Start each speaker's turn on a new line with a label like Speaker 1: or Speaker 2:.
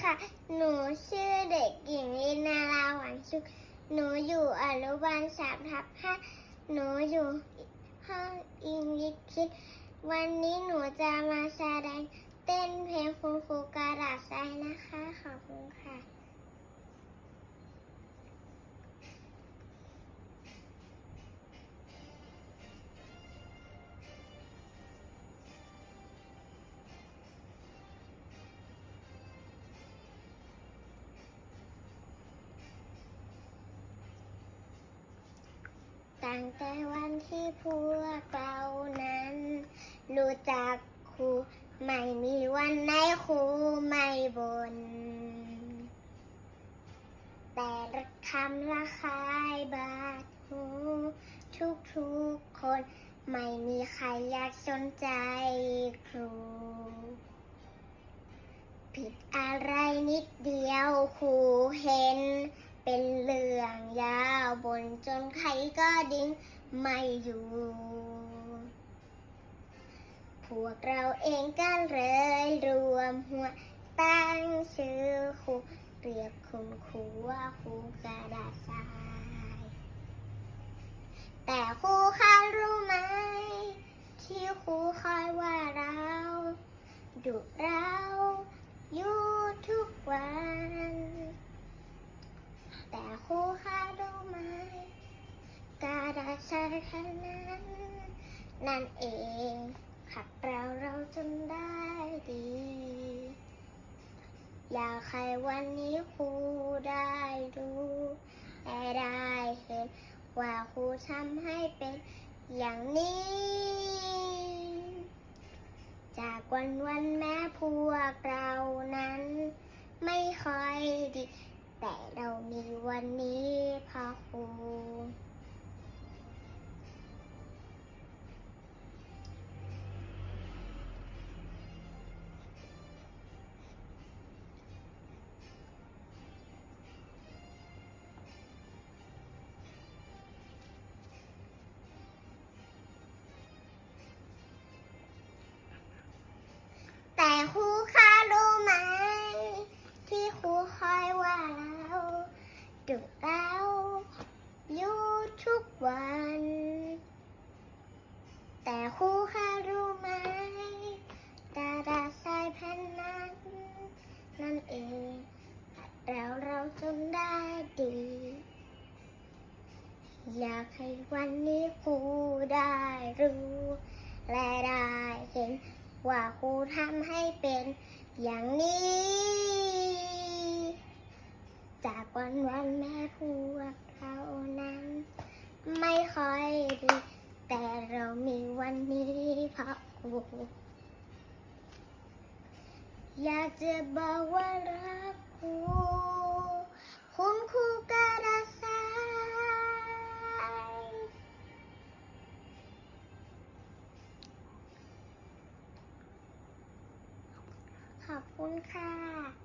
Speaker 1: ค่ะ หนูชื่อเด็กหญิงลินาราหวานชุกหนูอยู่อนุบาลสามทับห้าหนูอยู่ห้องอิงลิคิด วันนี้หนูจะมาแสดงเต้นเพลงคุณครูกระดาษทรายนะคะ ขอบคุณค่ะ ตั้งแต่วันที่พวกเรานั้น รู้จักครูไม่มีวันไหนครูไม่บนแต่ละคำละคายบาดหูทุกทุกคนไม่มีใครอยากสนใจครู ผิดอะไรนิดเดียวครูเห็น เป็นเรื่องยาวบนจนใครก็ดิ้งไม่อยู่ พวกเราเองก็เลยรวมหัวตั้งชื่อครูเรียกคุณครูว่าครูกระดาษทราย แต่ครูคะรู้ไหม ที่ครูคอยว่าเราดุเราอยู่ทุกวัน ระดาษทรายแค่นั้นนั่นเองขัดเราเราจนได้ดี อยากให้วันนี้ครูได้รู้และได้เห็น ว่าครูทำให้เป็นอย่างนี้ จากวันวันแม้พวกเรานั้น ไม่ค่อยดี แต่เรามีวันนี้เพราะครู ครูคะรู้ไหมกระดาษทรายแผ่นนั้นนั่นเองเราเราจนได้ดี อยากให้วันนี้ครูได้รู้ และได้เห็นว่าครูทำให้เป็นอย่างนี้ จากวันวันแม่พวกเรานั้น ไม่ค่อยดี แต่เรามีวันนี้เพราะครูอยากจะบอกว่ารักครูคุณครูกระสายขอบคุณค่ะ